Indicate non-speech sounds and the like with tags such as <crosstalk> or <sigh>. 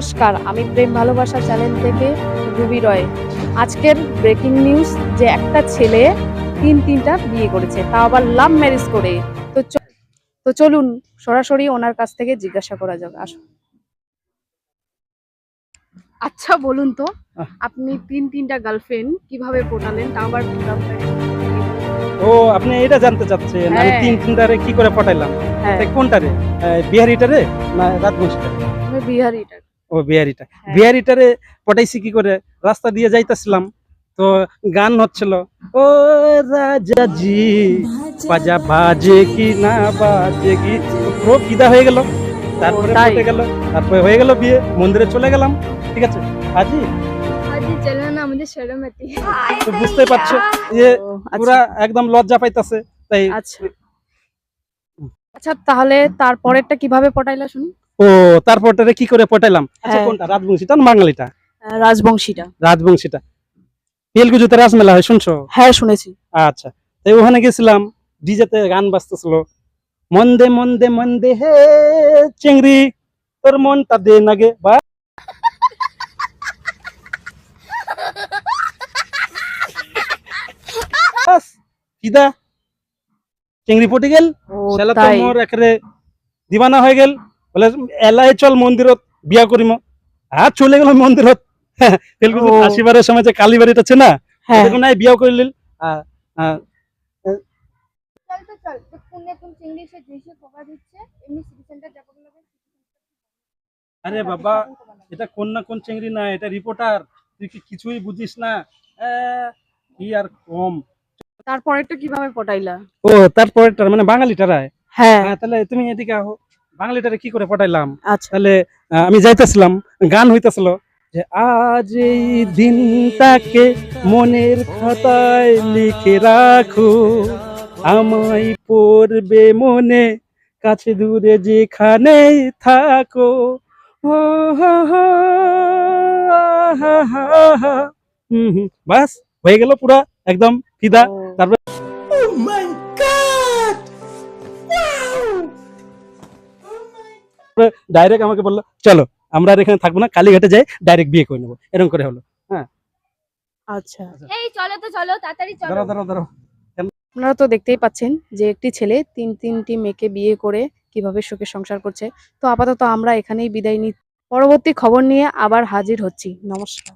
নমস্কার আমি প্রেম ভালোবাসা চ্যানেল থেকে রুবি রয়। আজকের ব্রেকিং নিউজ যে একটা ছেলে তিন তিনটা বিয়ে করেছে তাও আবার লাভ ম্যারেজ করে। তো তো চলুন সরাসরি ওনার কাছ থেকে জিজ্ঞাসা করা যাক আসুন। আচ্ছা বলুন তো আপনি তিন তিনটা গার্লফ্রেন্ড কীভাবে পটালেন তাও আবার? ও আপনি এটা জানতে চাচ্ছেন আমি হ্যাঁ। তিন তিনটারে কি করে পটাইলাম হ্যাঁ। কোনটারে? বিহারিটারে না রাজবংশীটারে? আমি বিহারিটা ও বিহারিটা। হ্যাঁ। বিহারিটারে পটাইছি কি করে? রাস্তা দিয়ে যাইতেছিলাম তো গান হচ্ছিল ও রাজাজি বাজা বাজে কি না বাজে কি প্রো কিদা হয়ে গেল। তারপরে হয়ে গেল। তারপরে হয়ে গেল বিয়ে মন্দিরে চলে গেলাম। ঠিক আছে? হাজি? বুঝতে পারছ যে আচ্ছা। পুরা একদম লজ্জা পাইতাছে তাই আচ্ছা, আচ্ছা তাহলে তারপরেরটা কীভাবে পটাইলা শুনি? ও তারপরটারে কি করে পটাইলাম? আচ্ছা হ্যাঁ। কোনটা রাজবংশীটা না বাঙালিটা? রাজবংশীটা। রাজবংশীটা। তেলগুজুতে রাজমেলা হয় শুনছো? হ্যাঁ শুনেছি। আচ্ছা তাই ওখানে গেছিলাম ডিজেতে গান বাজতেছিল। মন্দে মন্দে মন্দে হে চিংড়ি তোর মনটা দে নাগে বা। চিংড়ি পটে গেল শালা তো মোর দিবানা হয়ে গেল। বলে এলাই চল মন্দিরত বিয়া করিম আর চলে গেল মন্দিরত <laughs> তেলগু সময় যে কালীবাড়িটা আছে না হ্যাঁ। নাই বিয়া লাগে আরে বাবা এটা কোন না কোন চিংড়ি না এটা রিপোর্টার তুই কি কিছুই বুঝিস না? আহ, কি আর কম। তারপরেরটা কীভাবে পটাইলা? ও তারপরে মানে বাঙালিটারায় হ্যাঁ। হ্যাঁ তাহলে তুমি এদিকে আহো। বাঙালিটারে কি করে পটাইলাম? আচ্ছা। তাহলে আমি যাইতেছিলাম গান হইতেছিল যে আজ এই দিনটাকে মনের খাতায় লিখে রাখো। আমায় পড়বে মনে কাছে দূরে যেখানে থাকো। ও হা হা, হা হা হা। হুম হুম, বাস হয়ে গেল পুরা একদম ফিদা। ও, তারপর ডাইরেক্ট আমাকে বলল চলো আমরা আর এখানে থাকব না কালীঘাটে যাই ডাইরেক্ট বিয়ে করে নেব। এরকম করে হলো আচ্ছা। এই চলো তো চলো তাড়াতাড়ি চলো। দাঁড়াও দাঁড়াও দাঁড়াও। আপনারা তো দেখতেই পাচ্ছেন যে একটি ছেলে তিন তিনটি মেয়েকে বিয়ে করে কীভাবে সুখে সংসার করছে। তো আপাতত আমরা এখানেই বিদায় নিই পরবর্তী খবর নিয়ে আবার হাজির হচ্ছি। নমস্কার।